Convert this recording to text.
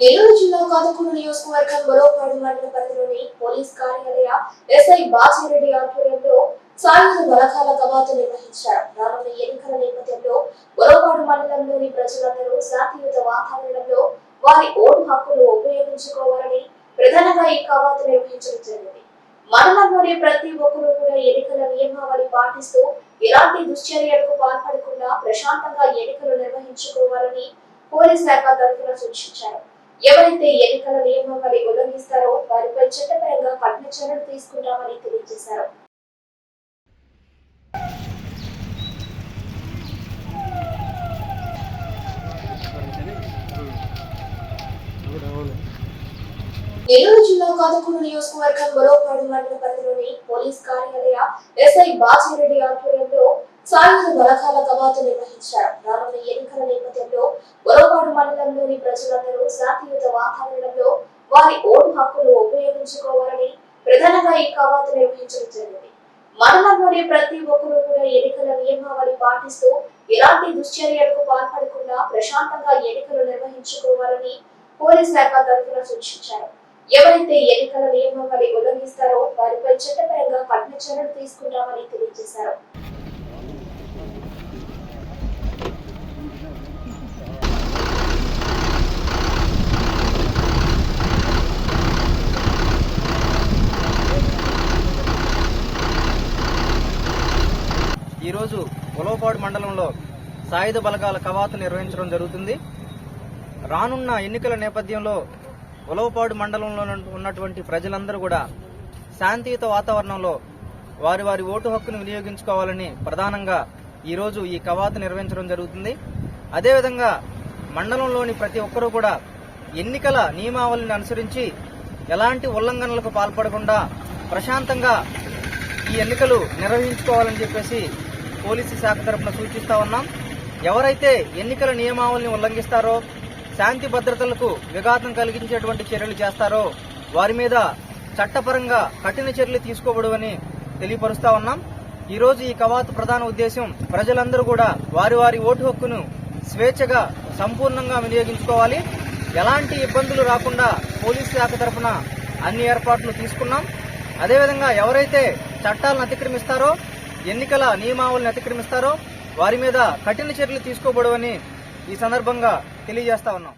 నెల్లూరు జిల్లా కాదకూరు నియోజకవర్గం బలోపాడు మండల పరిధిలోని పోలీస్ కార్యాలయ ఎస్ఐ బాజిరెడ్డి ఆధ్వర్యంలో సాయుధ బలకాల కవాతు నిర్వహించారు. రానున్న ఎన్నికల నేపథ్యంలో బలోపాడు మండలంలోని ప్రజలందరూ శాంతియుత వాతావరణంలో వారి ఓటు హక్కును ఉపయోగించుకోవాలని ప్రధానంగా ఈ కవాతు నిర్వహించడం జరిగింది. మండలంలోని ప్రతి ఒక్కరూ కూడా ఎన్నికల నియమావళి పాటిస్తూ ఎలాంటి దుశ్చర్యలకు పాల్పడకుండా ప్రశాంతంగా ఎన్నికలు నిర్వహించుకోవాలని పోలీస్ శాఖ తరఫున సూచించారు. ఎవరైతే ఎన్నికల నియమావళి ఉల్లంఘిస్తారో వారిపై చట్టపరంగా కఠిన చర్యలు తీసుకుంటామని తెలియజేశారు. నెల్లూరు జిల్లా కాదకూరు నియోజకవర్గం బలోపాడు మండల పరిధిలోని పోలీస్ కార్యాలయ ఎస్ఐ బాజిరెడ్డి ఆధ్వర్యంలో సాయుధ బలగాల కవాతు నిర్వహించారు. రానున్న ఎన్నికల నేపథ్యంలో బలోపాడు మండలంలోని ప్రజలందరూ శాంతియుత వాతావరణంలో వారి ఓటు హక్కును ఉపయోగించుకోవాలని ప్రధానంగా ఈ కవాతు నిర్వహించడం జరిగింది. మండలంలోని ప్రతి ఒక్కరూ కూడా ఎన్నికల నియమావళి పాటిస్తూ ఎలాంటి దుశ్చర్యలకు పాల్పడకుండా ప్రశాంతంగా ఎన్నికలు నిర్వహించుకోవాలని పోలీస్ శాఖ తరఫున సూచించారు. ఎవరైతే ఎన్నికల నియమావళి ఉల్లంఘిస్తారో వారిపై చట్టపరంగా కఠిన చర్యలు తీసుకుంటామని తెలియజేశారు. ఈరోజు ఉలవపాడు మండలంలో సాయుధ బలగాల కవాతు నిర్వహించడం జరుగుతుంది. రానున్న ఎన్నికల నేపథ్యంలో ఉలవపాడు మండలంలో ఉన్నటువంటి ప్రజలందరూ కూడా శాంతియుత వాతావరణంలో వారి వారి ఓటు హక్కును వినియోగించుకోవాలని ప్రధానంగా ఈరోజు ఈ కవాతు నిర్వహించడం జరుగుతుంది. అదేవిధంగా మండలంలోని ప్రతి ఒక్కరూ కూడా ఎన్నికల నియమావళిని అనుసరించి ఎలాంటి ఉల్లంఘనలకు పాల్పడకుండా ప్రశాంతంగా ఈ ఎన్నికలు నిర్వహించుకోవాలని చెప్పేసి పోలీసు శాఖ తరఫున సూచిస్తా ఉన్నాం. ఎవరైతే ఎన్నికల నియమావళిని ఉల్లంఘిస్తారో శాంతి భద్రతలకు విఘాతం కలిగించేటువంటి చర్యలు చేస్తారో వారి మీద చట్టపరంగా కఠిన చర్యలు తీసుకోబడవని తెలియపరుస్తా ఉన్నాం. ఈరోజు ఈ కవాతు ప్రధాన ఉద్దేశం ప్రజలందరూ కూడా వారి వారి ఓటు హక్కును స్వేచ్ఛగా సంపూర్ణంగా వినియోగించుకోవాలి. ఎలాంటి ఇబ్బందులు రాకుండా పోలీసు శాఖ తరఫున అన్ని ఏర్పాట్లు తీసుకున్నాం. అదేవిధంగా ఎవరైతే చట్టాలను అతిక్రమిస్తారో ఎన్నికల నియమావళిని అతిక్రమిస్తారో వారి మీద కఠిన చర్యలు తీసుకోబడవని ఈ సందర్భంగా తెలియజేస్తా ఉన్నాం.